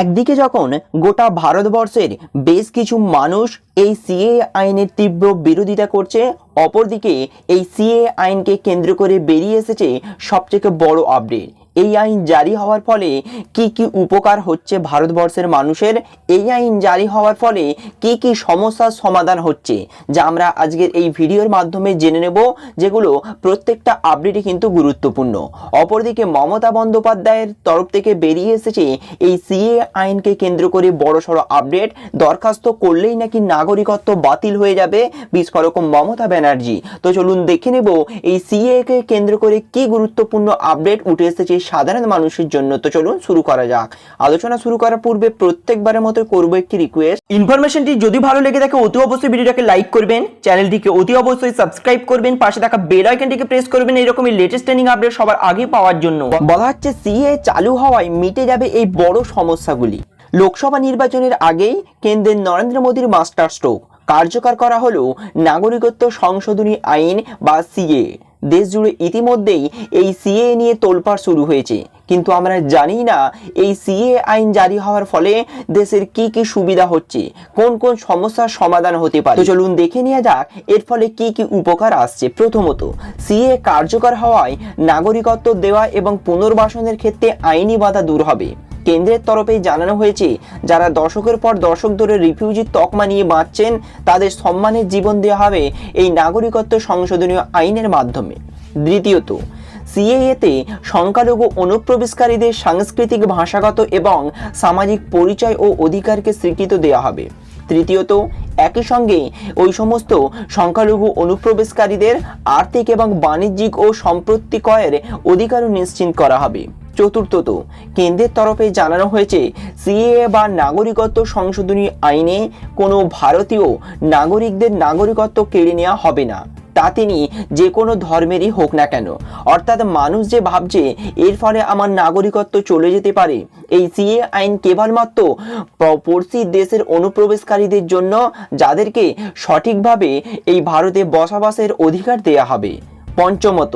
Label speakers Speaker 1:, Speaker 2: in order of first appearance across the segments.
Speaker 1: একদিকে যখন গোটা ভারতবর্ষের বেশ কিছু মানুষ এই সিএ আইনের তীব্র বিরোধিতা করছে, অপরদিকে এই সিএ আইনকে কেন্দ্র করে বেরিয়ে এসেছে সবথেকে বড় আপডেট এই আইন জারি হওয়ার ফলে কি কি উপকার হচ্ছে ভারতবর্ষের মানুষের? এই আইন জারি হওয়ার ফলে কি কি সমস্যার সমাধান হচ্ছে? যা আমরা আজকের এই ভিডিওর মাধ্যমে জেনে নেব, যেগুলো প্রত্যেকটা আপডেটই কিন্তু গুরুত্বপূর্ণ। অপরদিকে মমতা বন্দ্যোপাধ্যায়ের তরফ থেকে বেরিয়ে এসেছে এই সিএ আইনকে কেন্দ্র করে বড়সড় আপডেট। দরখাস্ত করলেই নাকি নাগরিকত্ব বাতিল হয়ে যাবে বিস্ফোরক মমতা ব্যানার্জি। তো চলুন দেখে নেব এই সিএ কে কেন্দ্র করে কি গুরুত্বপূর্ণ আপডেট উঠে এসেছে সাধারণ মানুষের জন্য। তো চলুন শুরু করা যাক। আলোচনা শুরু করার পূর্বে প্রত্যেকবারের মতো করব একটি রিকোয়েস্ট ইনফরমেশনটি যদি ভালো লেগে থাকে, অতি অবশ্যই ভিডিওটাকে লাইক করবেন চ্যানেলটিকে অতি অবশ্যই সাবস্ক্রাইব করবেন, পাশে থাকা বেল আইকনটিকে প্রেস করবেন, এরকমই লেটেস্ট ট্রেনিং আপডেট সবার আগে পাওয়ার জন্য। বলা হচ্ছে সিএ চালু হওয়ায় মিটে যাবে এই বড় সমস্যাগুলি। লোকসভা নির্বাচনের আগেই কেন্দ্রের নরেন্দ্র মোদীর মাস্টার স্ট্রোক কার্যকর করা হলো নাগরিকত্ব সংশোধনী আইন বা সিএ দেশ জুড়ে ইতিমধ্যেই এই সিএ নিয়ে তোলপাড় শুরু হয়েছে। কিন্তু আমরা জানি না এই সিএ আইন জারি হওয়ার ফলে দেশের কি কি সুবিধা হচ্ছে, কোন কোন সমস্যার সমাধান হতে পারে। তো চলুন দেখে নেওয়া যাক, এর ফলে কি কি উপকার আসছে। প্রথমত সিএ কার্যকর হওয়ায় নাগরিকত্ব দেওয়া এবং পুনর্বাসনের ক্ষেত্রে আইনি বাধা দূর হবে। কেন্দ্রের তরফে জানানো হয়েছে, যারা দশকের পর দশক ধরে রিফিউজির তকমা নিয়ে বাঁচছেন, তাদের সম্মানের জীবন দেওয়া হবে এই নাগরিকত্ব সংশোধনীয় আইনের মাধ্যমে। দ্বিতীয়ত, সিএএতে সংখ্যালঘু অনুপ্রবেশকারীদের সাংস্কৃতিক, ভাষাগত এবং সামাজিক পরিচয় ও অধিকারকে স্বীকৃত দেওয়া হবে। তৃতীয়ত, একই সঙ্গে ওই সমস্ত সংখ্যালঘু অনুপ্রবেশকারীদের আর্থিক এবং বাণিজ্যিক ও সম্পত্তিকয়ের অধিকারও নিশ্চিত করা হবে। চতুর্থত। কেন্দ্রের তরফে জানানো হয়েছে সিএ বা নাগরিকত্ব সংশোধনী আইনে কোনো ভারতীয় নাগরিকদের নাগরিকত্ব কেড়ে নেওয়া হবে না। তা তিনি যে কোনো ধর্মেরই হোক না কেন। অর্থাৎ মানুষ যে ভাবছে, এর ফলে আমার নাগরিকত্ব চলে যেতে পারে, এই সিএ আইন কেবলমাত্র পড়শি দেশের অনুপ্রবেশকারীদের জন্য যাদেরকে সঠিকভাবে এই ভারতে বসবাসের অধিকার দেয়া হবে। পঞ্চমত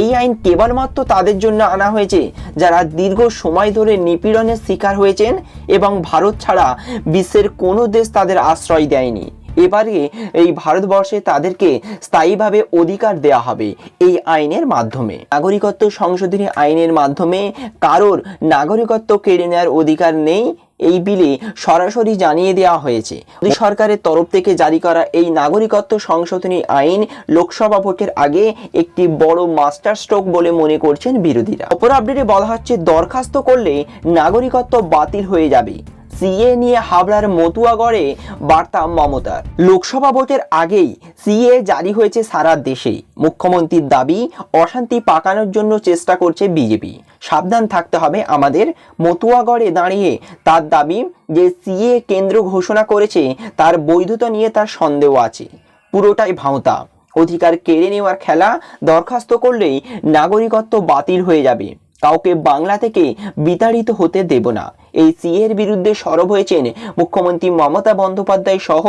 Speaker 1: এই আইন কেবলমাত্র তাদের জন্য আনা হয়েছে, যারা দীর্ঘ সময় ধরে নিপীড়নের শিকার হয়েছেন এবং ভারত ছাড়া বিশ্বের কোনো দেশ তাদের আশ্রয় দেয়নি। এবারে এই ভারতবর্ষে তাদেরকে স্থায়ীভাবে অধিকার দেওয়া হবে এই আইনের মাধ্যমে। নাগরিকত্ব সংশোধনী আইনের মাধ্যমে কারোর নাগরিকত্ব কেড়ে নেওয়ার অধিকার নেই এই বিলে সরাসরি জানিয়ে দেওয়া হয়েছে। সরকারের তরফ থেকে জারি করা এই নাগরিকত্ব সংশোধনী আইন লোকসভা ভোটের আগে একটি বড় মাস্টার স্ট্রোক বলে মনে করছেন বিরোধীরা। অপর আপডেটে বলা হচ্ছে, দরখাস্ত করলে নাগরিকত্ব বাতিল হয়ে যাবে। সিএ নিয়ে হাবড়ার মতুয়াগড়ে বার্তা মমতার। লোকসভা ভোটের আগেই সিএ জারি হয়েছে সারা দেশে মুখ্যমন্ত্রীর দাবি, অশান্তি পাকানোর জন্য চেষ্টা করছে বিজেপি। সাবধান থাকতে হবে আমাদের। মতুয়াগড়ে দাঁড়িয়ে তার দাবি যে সিএ কেন্দ্র ঘোষণা করেছে, তার বৈধতা নিয়ে তার সন্দেহ আছে। পুরোটাই ভাঁওতা। অধিকার কেড়ে নেওয়ার খেলা দরখাস্ত করলেই নাগরিকত্ব বাতিল হয়ে যাবে। কাউকে বাংলা থেকে বিতাড়িত হতে দেব না। এই সিএর বিরুদ্ধে সরব হয়েছেন মুখ্যমন্ত্রী মমতা বন্দ্যোপাধ্যায় সহ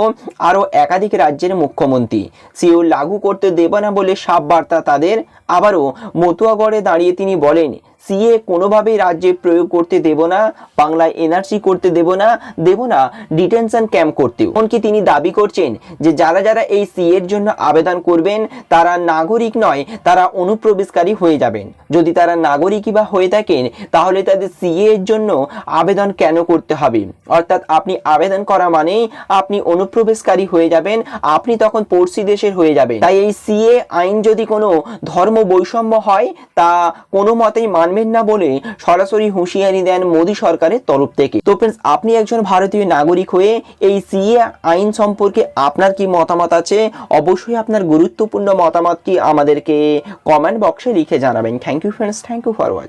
Speaker 1: আরও একাধিক রাজ্যের মুখ্যমন্ত্রী। সিও লাগু করতে দেব না বলে সাপ বার্তা তাদের। আবারও মতুয়াগড়ে দাঁড়িয়ে তিনি বলেন সিএ কোনোভাবেই রাজ্যে প্রয়োগ করতে দেব না, বাংলায় এনআরসি করতে দেব না দেব না ডিটেনশন ক্যাম্প করতেও। এমনকি তিনি দাবি করছেন যে যারা যারা এই সি এর জন্য আবেদন করবেন, তারা নাগরিক নয়, তারা অনুপ্রবেশকারী হয়ে যাবেন। যদি তারা নাগরিকই বা হয়ে থাকেন, তাহলে তাদের সিএ এর জন্য আবেদন কেন করতে হবে? অর্থাৎ আপনি আবেদন করা মানেই আপনি অনুপ্রবেশকারী হয়ে যাবেন, আপনি তখন পড়শি দেশের হয়ে যাবেন। তাই এই সিএ আইন যদি কোনো ধর্ম বৈষম্য হয়, তা কোনো মতেই মানবেন না বলে সরাসরি হুঁশিয়ারি দেন মোদী সরকারের তরফ থেকে। তো ফ্রেন্ডস আপনি একজন ভারতীয় নাগরিক হয়ে এই সিএ আইন সম্পর্কে আপনার কি মতামত আছে? অবশ্যই আপনার গুরুত্বপূর্ণ মতামত কি আমাদেরকে কমেন্ট বক্সে লিখে জানাবেন। Thank you friends thank you for watch